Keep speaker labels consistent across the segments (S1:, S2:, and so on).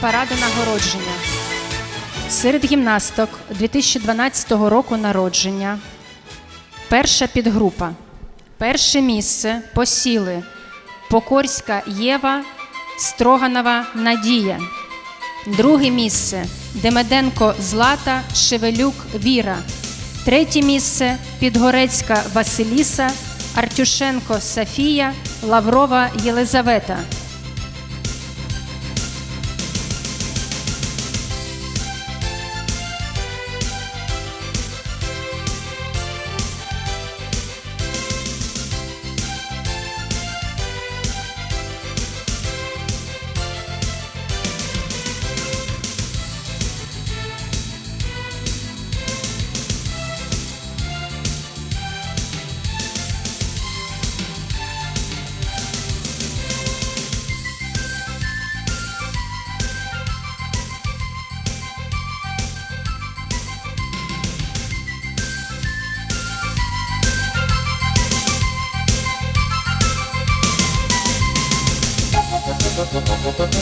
S1: параду нагородження. Серед гімнасток 2012 року народження. Перша підгрупа. Перше місце посіли Покорська Єва, Строганова Надія. Друге місце Демеденко Злата, Шевелюк Віра. Третє місце Підгорецька Василіса, Артюшенко Софія, Лаврова Єлизавета.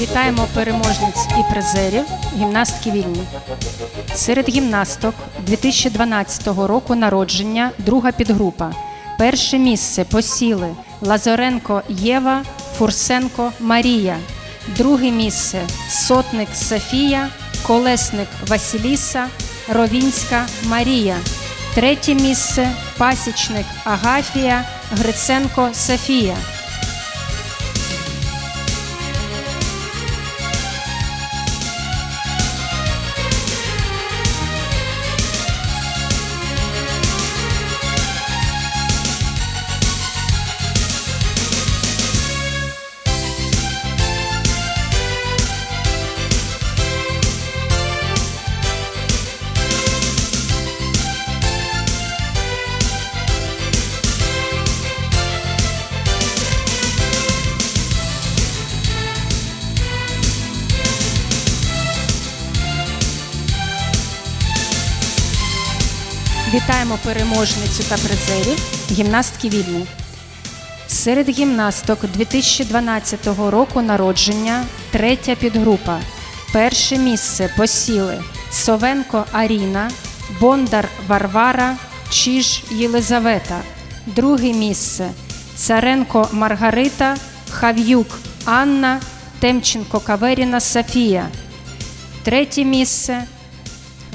S1: Вітаємо переможниць і призерів гімнастки вільні. Серед гімнасток 2012 року народження друга підгрупа. Перше місце посіли Лазоренко Єва, Фурсенко Марія. Друге місце Сотник Софія, Колесник Василіса, Ровінська Марія. Третє місце Пасічник Агафія, Гриценко Софія. Вітаємо переможницю та призерів гімнастки вільні. Серед гімнасток 2012 року народження третя підгрупа. Перше місце посіли Совенко Аріна, Бондар Варвара, Чиж Єлизавета. Друге місце Царенко Маргарита, Хав'юк Анна, Темченко Каверіна Софія. Третє місце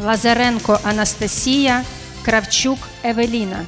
S1: Лазаренко Анастасія, Кравчук Евеліна.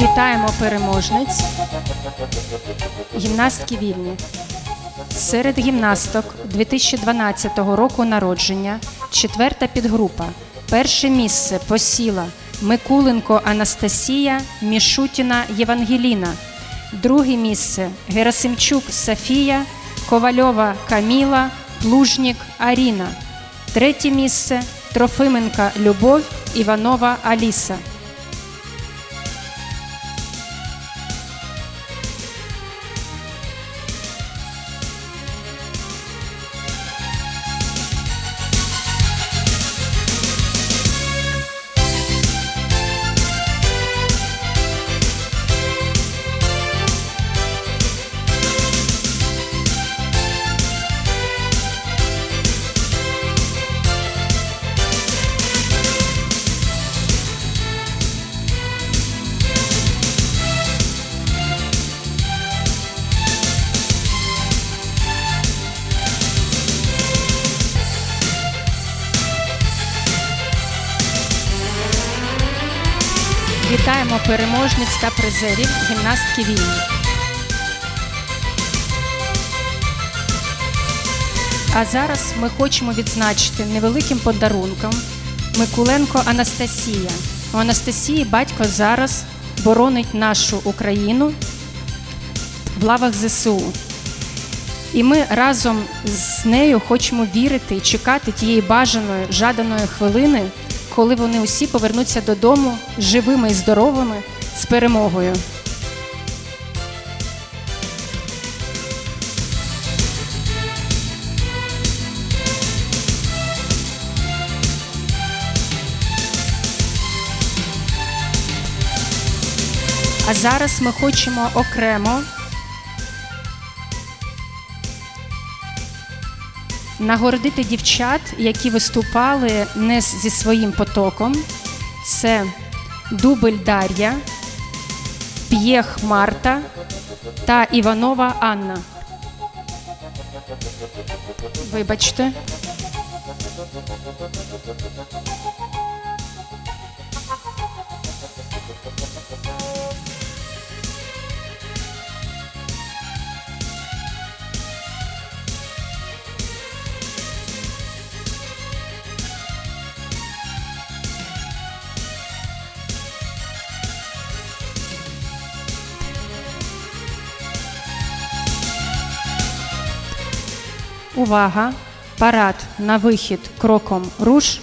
S1: Вітаємо переможниць. Гімнастки вільні. Серед гімнасток 2012 року народження четверта підгрупа. Перше місце посіла Микуленко Анастасія, Мішутіна Євангеліна. Друге місце Герасимчук Софія, Ковальова Каміла, Плужнік Аріна. Третє місце Трофименка Любов, Іванова Аліса. Вітаємо переможниць та призерів гімнастки вільні. А зараз ми хочемо відзначити невеликим подарунком Микуленко Анастасія. У Анастасії батько зараз боронить нашу Україну в лавах ЗСУ. І ми разом з нею хочемо вірити і чекати тієї бажаної, жаданої хвилини, коли вони усі повернуться додому живими і здоровими з перемогою. А зараз ми хочемо окремо нагородити дівчат, які виступали не зі своїм потоком. Це Дубль Дар'я, П'єх Марта та Іванова Анна. Вибачте. Увага! Парад на вихід кроком руш